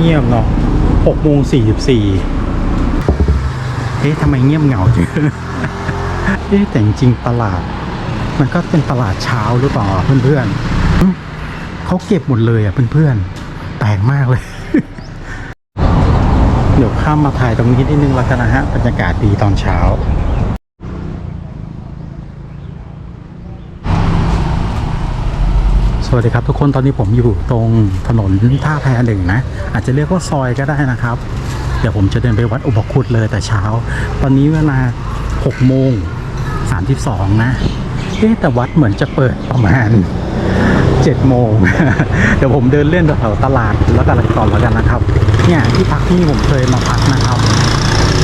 เงียบๆเนาะหกโมงสี่สิบสี่เอ๊ะทำไมเงียบเหงาจังเอ๊ะแต่จริงๆตลาด มันก็เป็นตลาดเช้าหรือเปล่าอเพื่อนๆเขาเก็บหมดเลยอะเพื่อนๆแปลกมากเลย เดี๋ยวข้ามมาถ่ายตรงนี้นิดนึงล้วกันนะฮะบรรยากาศดีตอนเช้า สวัสดีครับทุกคนตอนนี้ผมอยู่ตรงถนนท่าแพหนึ่งนะ อาจจะเรียกว่าซอยก็ได้นะครับ เดี๋ยวผมจะเดินไปวัดอุปคุตเลยแต่เช้า ตอนนี้เวลา6โมง32 นะเอ๊ะแต่วัดเหมือนจะเปิดประมาณ7โมง เดี๋ยวผมเดินเล่นแถวตลาดแล้วกันก่อนแล้วกันนะครับ เนี่ยที่พักที่ผมเคยมาพักนะครับ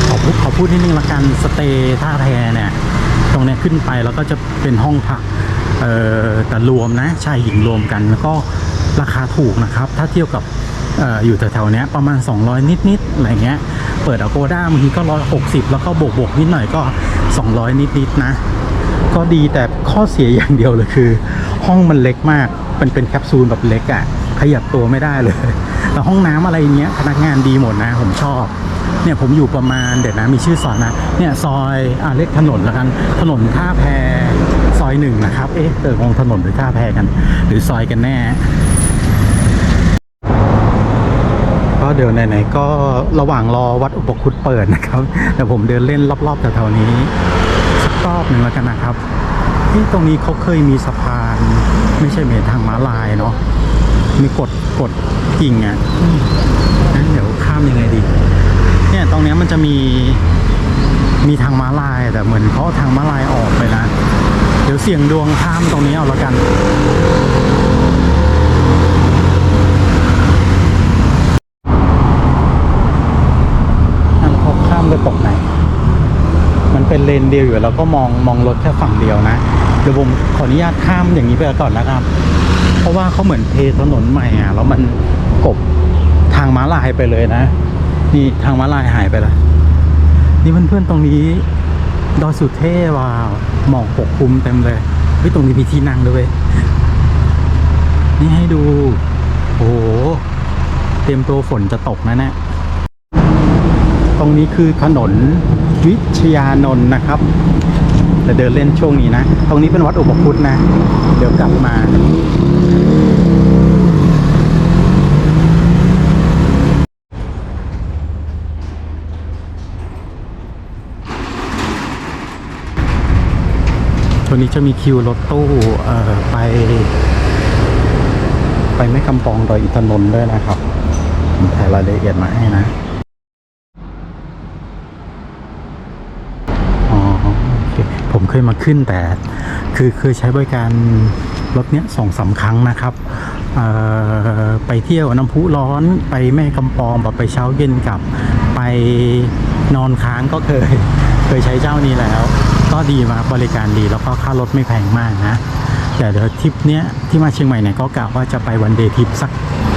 ขอพูดขอพูดนิดนึงละกันสเตย์ท่าแพเนี่ย ตรงนี้ขึ้นไปแล้วก็จะเป็นห้องพัก เออแต่รวมนะชายหญิงรวมกันแล้วก็ราคาถูกนะครับ ถ้าเทียบกับอยู่แถวๆนี้ประมาณ 200 นิดๆอะไรเงี้ย เปิดอโกด้าบางทีก็ 160 แล้วก็บวกบวกๆนิดหน่อยก็ 200 นิดๆนะ ก็ดีแต่ข้อเสียอย่างเดียวเลยคือ ห้องมันเล็กมากมันเป็นแคปซูลแบบเล็กอะ่ะ ขยับตัวไม่ได้เลย แต่ห้องน้ำอะไรเงี้ยพนักงานดีหมดนะ ผมชอบ เนี่ยผมอยู่ประมาณเดี๋ยวนะมีชื่อซอยนะเนี่ยซอยอ่าเรียกถนนแล้วกันถนนท่าแพซอยหนึ่งนะครับเอ๊ะเกิดงงถนนหรือท่าแพกัน หรือซอยกันแน่ก็เดี๋ยวไหนๆก็ระหว่างรอวัดอุปคุตเปิดนะครับเดี๋ยวผมเดินเล่นรอบๆแถวๆนี้สักรอบหนึ่งแล้วกันนะครับที่ตรงนี้เขาเคยมีสะพาน ไม่ใช่เหมือนทางม้าลายเนาะมีกดกดกิ่งอะ่ะเดี๋ยวข้ามยังไงดี เนี่ยตรงนี้มันจะมีมีทางม้าลายแต่เหมือนเขาเอาทางม้าลายออกไปนะ เดี๋ยวเสี่ยงดวงข้ามตรงนี้เอาละกันอันเขาข้ามไปตกไหน มันเป็นเลนเดียวอยู่แล้วก็มองมองรถแค่ฝั่งเดียวนะเดี๋ยวผมขออนุญาตข้ามอย่างนี้ไปก่อนนะครับ เพราะว่าเขาเหมือนเทถนนใหม่อะแล้วมันกบทางม้าลายไปเลยนะ นี่ทางม้าลายหายไปแล้วนี่เพื่อนๆตรงนี้ดอยสุเทพว้าวหมอกปกคลุมเต็มเลยเฮ้ยตรงนี้มีที่นั่งด้วยเวยนี่ให้ดู โอ้โห เตรียมตัวฝนจะตกนะเนี่ยตรงนี้คือถนนวิชยานนท์นะครับจะเดินเล่นช่วงนี้นะ ตรงนี้เป็นวัดอุปคุตนะ เดี๋ยวกลับมา ช่วนี้จะมีคิวรถตู้ไปไปแม่กำปองดอยอินทนนท์ด้วยนะครับถ่ายรายละเอียดมาให้นะผมเคยมาขึ้นแต่ คือเคยใช้บริการรถเนี้ยสองสามครั้งนะครับ ไปเที่ยวน้ำพุร้อนไปแม่กำปองแบบไปเช้าเย็นกลับ ไปนอนค้างก็เคย เคยใช้เจ้านี้แล้ว ก็ดีมาบริการดีแล้วก็ค่ารถไม่แพงมากนะ แต่เดี๋ยวทริปเนี้ยที่มาเชียงใหม่เนี่ยก็กะว่าจะไปวันเดย์ทริปสัก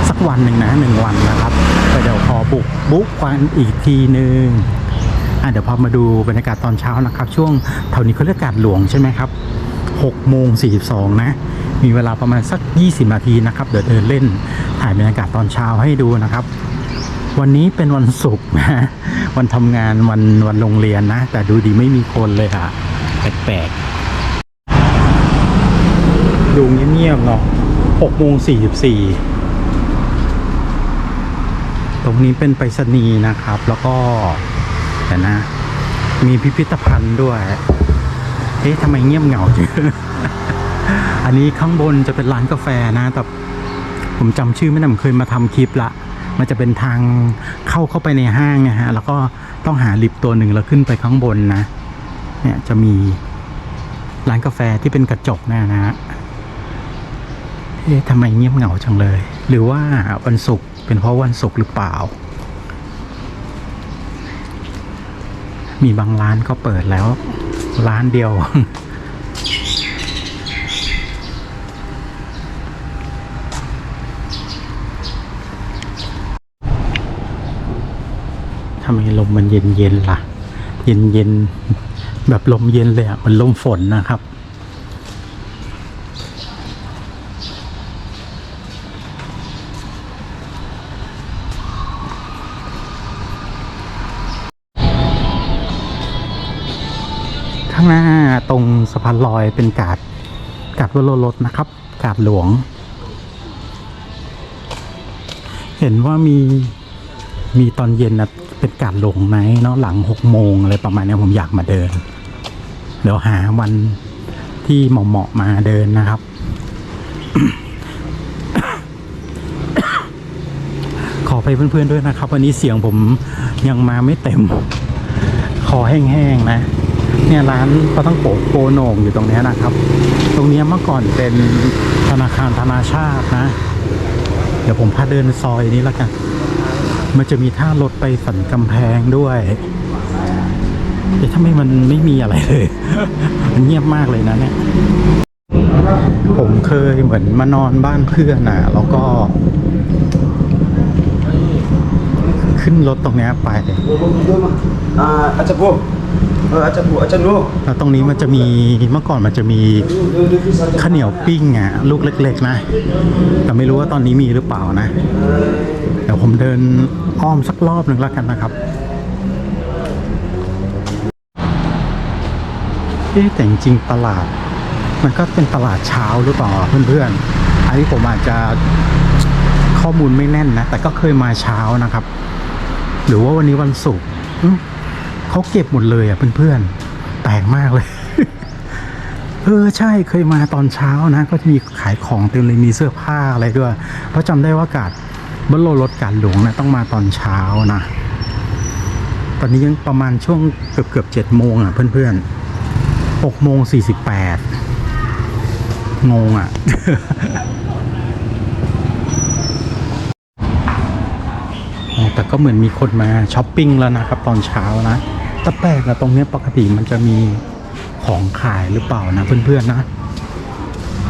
สักวันหนึ่งนะหนึ่งวันนะครับแต่เดี๋ยวขอบุกบุ๊กวันอีกทีหนึ่งอะเดี๋ยวพอมาดูบรรยากาศตอนเช้านะครับ ช่วงแถวนี้เขาเรียกอากาศหลวงใช่ไหมครับ6โมง42 นะ มีเวลาประมาณสัก 20 นาทีนะครับ เดี๋ยวเดินเล่น ถ่ายบรรยากาศตอนเช้าให้ดูนะครับ วันนี้เป็นวันศุกร์นะ วันทำงานวันวันโรงเรียนนะ แต่ดูดีไม่มีคนเลยค่ะ แปลกๆดูเงียบๆเนาะ6โมง44ตรงนี้เป็นไปรษณีย์นะครับ แล้วก็แต่นะ มีพิพิธภัณฑ์ด้วยเอ๊ะทำไมเงียบเหงาจังอันนี้ข้างบนจะเป็นร้านกาแฟนะ แต่ผมจำชื่อไม่ได้ผมเคยมาทำคลิปละ มันจะเป็นทางเข้าเข้าไปในห้างนะฮะ แล้วก็ต้องหาลิฟต์ตัวหนึ่งแล้วขึ้นไปข้างบนนะ เนี่ยจะมีร้านกาแฟที่เป็นกระจกนะนะฮะเอ๊ะทำไมเงียบเหงาจังเลย หรือว่าวันศุกร์เป็นเพราะวันศุกร์หรือเปล่า มีบางร้านก็เปิดแล้ว ร้านเดียว ทำไมลมมันเย็นเย็นๆล่ะ เย็นเย็นๆ แบบลมเย็นเลยอะมันลมฝนนะครับ ข้างหน้าตรงสะพานลอยเป็นกาดกาดวโลรถนะครับ กาดหลวง เห็นว่ามีมีตอนเย็นนะเป็นกาดหลงไหนเนาะหลังหกโมงอะไรประมาณนี้ผมอยากมาเดิน เดี๋ยวหาวันที่เหมาะๆมาเดินนะครับ ขอไปเพื่อนๆด้วยนะครับ วันนี้เสียงผมยังมาไม่เต็ม คอแห้งๆนะ เนี่ยร้านปลาต้องโปโกโหนงอยู่ตรงนี้นะครับ ตรงเนี้ยเมื่อก่อนเป็นธนาคารธนาชาตินะ เดี๋ยวผมพาเดินซอยนี้แล้วกัน มันจะมีท่ารถไปสันกำแพงด้วย เอ๊ะทำไมมันไม่มีอะไรเลย มันเงียบมากเลยนะเนี่ย ผมเคยเหมือนมานอนบ้านเพื่อนน่ะแล้วก็ ขึ้นรถตรงเนี้ยไป Ah, acha po. Uh, acha po, acha no. แล้วตรงนี้มันจะมีเมื่อก่อนมันจะมีข้าวเหนียวปิ้งอะลูกเล็ก ๆ นะ แต่ไม่รู้ว่าตอนนี้มีหรือเปล่านะ เดี๋ยวผมเดินอ้อมสักรอบหนึ่งแล้วกันนะครับ เอ๊แต่จริงตลาด มันก็เป็นตลาดเช้าหรือเปล่าอะเพื่อนๆ อันนี้ผมอาจจะข้อมูลไม่แน่นนะ แต่ก็เคยมาเช้านะครับ หรือว่าวันนี้วันศุกร์เขาเก็บหมดเลยอะเพื่อนๆแปลกมากเลย เออใช่เคยมาตอนเช้านะ ก็จะมีขายของเต็มเลยมีเสื้อผ้าอะไรด้วย เพราะจำได้ว่ากาดบนโลรถกาดหลวงนะต้องมาตอนเช้านะ ตอนนี้ยังประมาณช่วงเกือบเกือบเจ็ดโมงอะเพื่อนๆ หกโมงสี่สิบแปดงงอะ แต่ก็เหมือนมีคนมาช้อปปิ้งแล้วนะครับ ตอนเช้านะแต่แปลกอะตรงนี้ปกติมันจะมีของขายหรือเปล่านะเพื่อนๆนะ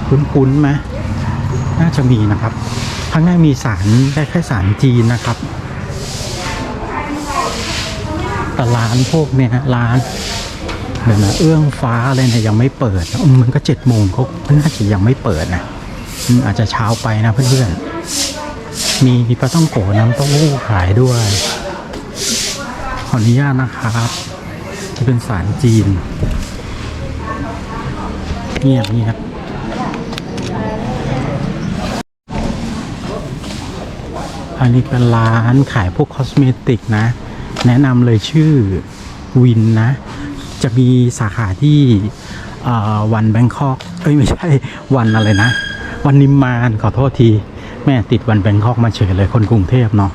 คุ้นๆไหมน่าจะมีนะครับ ข้างหน้ามีสารคล้ายๆสารจีนนะครับแต่ร้านพวกเนี้ยร้าน ดี๋ยวนะเอื้องฟ้าอะไรเนี่ยยังไม่เปิด มันก็เจ็ดโมงเขาน่าจะยังไม่เปิดนะอาจจะเช้าไปนะเพื่อนๆ มีปลาต้องโกน้ำเต้าหู้ขายด้วย ขออนุญาตนะครับจะเป็นสารจีน เงียบเงียบอันนี้เป็นร้านขายพวกคอสเมติกนะ แนะนำเลยชื่อวินนะ จะมีสาขาที่วันแบงคอกเอ้ยไม่ใช่วันอะไรนะ วันนิมมานขอโทษที แม่ติดวันแบงคอกมาเฉยเลยคนกรุงเทพเนาะ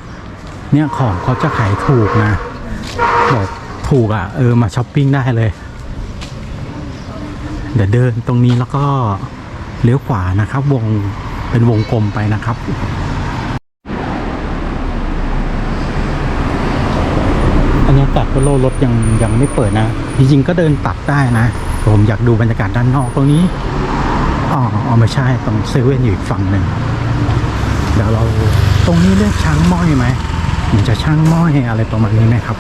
เนี่ยของเขาจะขายถูกนะบอกถูกอะ เออมาช้อปปิ้งได้เลย เดี๋ยวเดินตรงนี้แล้วก็เลี้ยวขวานะครับ วงเป็นวงกลมไปนะครับ อันนี้ตัดโลรถยังยังไม่เปิดนะ จริงๆก็เดินตัดได้นะผมอยากดูบรรยากาศด้านนอกตรงนี้อ๋ออ๋อไม่ใช่ตรงเซเว่นอยู่อีกฝั่งหนึ่งเดี๋ยวเราตรงนี้เรียกช้างม้อยไหมมันจะช่างม้อยอะไรประมาณนี้ไหมครับ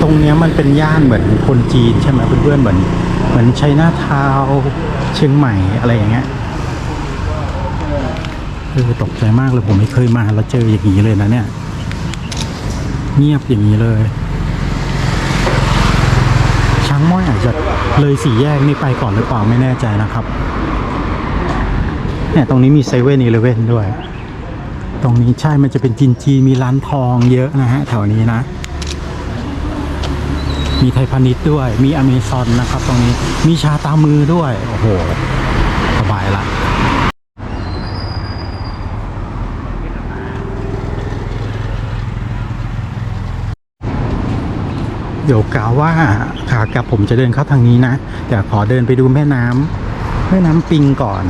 ตรงนี้มันเป็นย่านเหมือนคนจีนใช่ไหมเพื่อนๆเหมือนเหมือนชัยนาทาว เชียงใหม่อะไรอย่างเงี้ยเออตกใจมากเลยผมไม่เคยมาแล้วเจออย่างนี้เลยนะเนี่ย เงียบอย่างนี้เลย ช้างม้อยอาจจะเลยสี่แยกนี่ไปก่อนหรือเปล่าไม่แน่ใจนะครับเนี่ยตรงนี้มีเซเว่นอีเลเว่นด้วย ตรงนี้ใช่มันจะเป็นจีนจีมีร้านทองเยอะนะฮะแถวนี้นะ มีไทยพาณิชย์ด้วย มีอเมซอนนะครับตรงนี้ มีชาตามือด้วย โอ้โห สบายละเดี๋ยวกล่าวว่าขากลับผมจะเดินเข้าทางนี้นะแต่ขอเดินไปดูแม่น้ำแม่น้ำปิงก่อน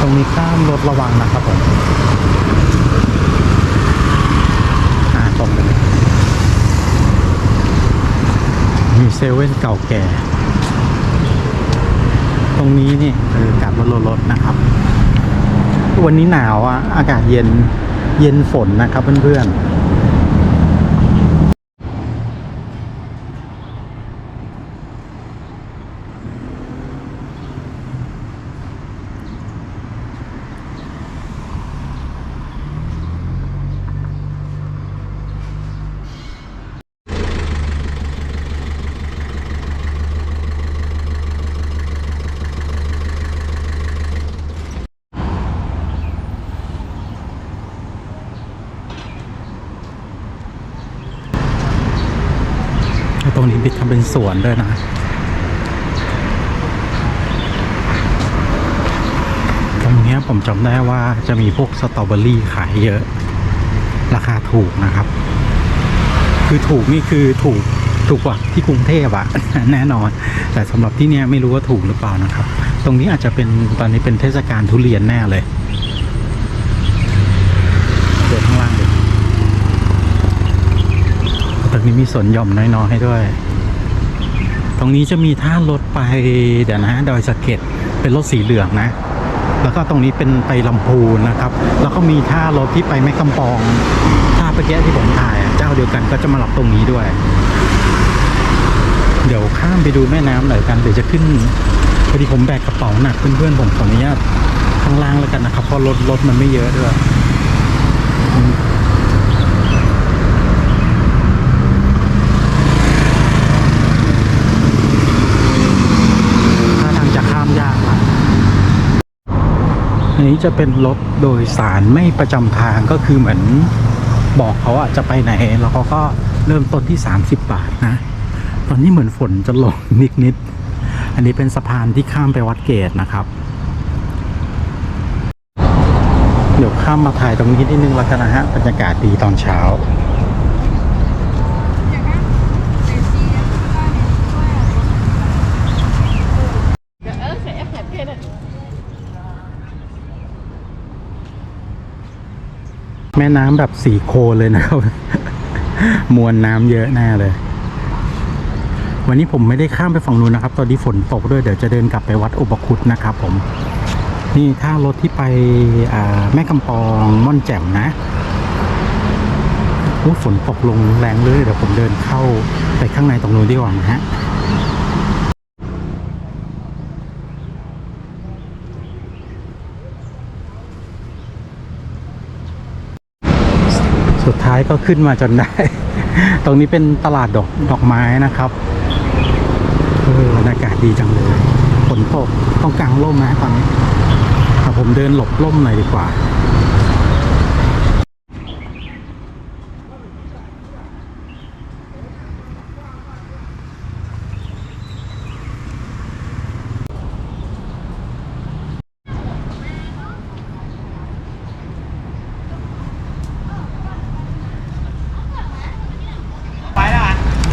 ตรงนี้ข้ามรถระวังนะครับผม อ่าตรงไปเลย มี เซเว่นเก่าแก่ ตรงนี้นี่คือกาดรถรถนะครับ วันนี้หนาวอะอากาศเย็นเย็นฝนนะครับเพื่อนๆ แล้วตรงนี้บิดทำเป็นสวนด้วยนะตรงนี้ผมจำได้ว่าจะมีพวกสตรอเบอรี่ขายเยอะ ราคาถูกนะครับ คือถูกนี่คือถูกถูกกว่าที่กรุงเทพอะแน่นอน แต่สำหรับที่เนี้ยไม่รู้ว่าถูกหรือเปล่านะครับ ตรงนี้อาจจะเป็นตอนนี้เป็นเทศกาลทุเรียนแน่เลยเดินข้างล่างดิตรงนี้มีสวนหย่อมน้อยๆให้ด้วย ตรงนี้จะมีท่ารถไปเดี๋ยวนะดอยสะเก็ดเป็นรถสีเหลืองนะ แล้วก็ตรงนี้เป็นไปลำพูนนะครับ แล้วก็มีท่ารถที่ไปแม่กำปองท่าเมื่อกี้ที่ผมถ่ายเจ้าเดียวกันก็จะมารับตรงนี้ด้วย เดี๋ยวข้ามไปดูแม่น้ำหน่อยกันเดี๋ยวจะขึ้นพอดีผมแบกกระเป๋าหนักเพื่อนๆผมขออนุญาตข้างล่างแล้วกันนะครับเพราะรถรถมันไม่เยอะด้วยอืมถ้าทางจะข้ามยากนะ อั นี้จะเป็นรถโดยสารไม่ประจำทางก็คือเหมือนบอกเขาอะจะไปไหนแล้วเขาก็เริ่มต้นที่ 30 บาทนะ ตอนนี้เหมือนฝนจะลงนิดนิด อันนี้เป็นสะพานที่ข้ามไปวัดเกตนะครับ เดี๋ยวข้ามมาถ่ายตรงนี้นิดนึงแล้วกันนะฮะบรรยากาศดีตอนเช้า แม่น้ำแบบสีโคลเลยนะครับ มวลน้ำเยอะแน่เลย วันนี้ผมไม่ได้ข้ามไปฝั่งนู้นนะครับ ตอนนี้ฝนตกด้วยเดี๋ยวจะเดินกลับไปวัดอุปคุตนะครับผม นี่ถ้ารถที่ไปแม่กำปองม่อนแจ่มนะฝนตกลงแรงเลยเดี๋ยวผมเดินเข้าไปข้างในตรงนู้นดีกว่านะฮะ สุด ท้ายก็ขึ้นมาจนได้ ตรงนี้เป็นตลาดดอกดอกไม้นะครับเออบรรยากาศดีจังเลยฝนตกต้องกางร่มนะตอนนี้แต่ผมเดินหลบร่มหน่อยดีกว่า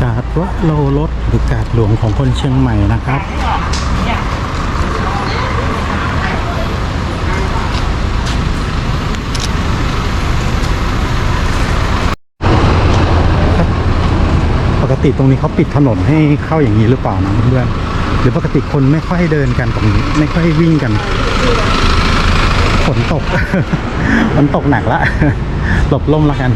กาดวะโลรถหรือกาดหล วงของคนเชียงใหม่นะครับปกติตรงนี้เขาปิดถนนให้เข้าอย่างนี้หรือเปล่านะเพื่อนหรือปกติคนไม่ค่อยเดินกันตรงนี้ ไม่ค่อยวิ่งกันฝนตก มันตกหนักละหลบล่มล้วกัน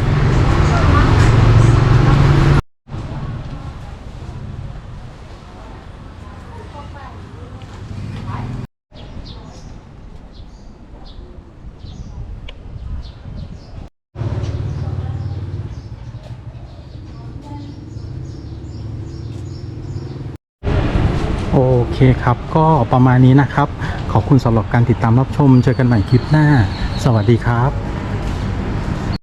โอ เคครับ ก็ประมาณนี้นะครับ ขอบคุณสำหรับการติดตามรับชม เจอกันใหม่คลิปหน้า สวัสดีครับ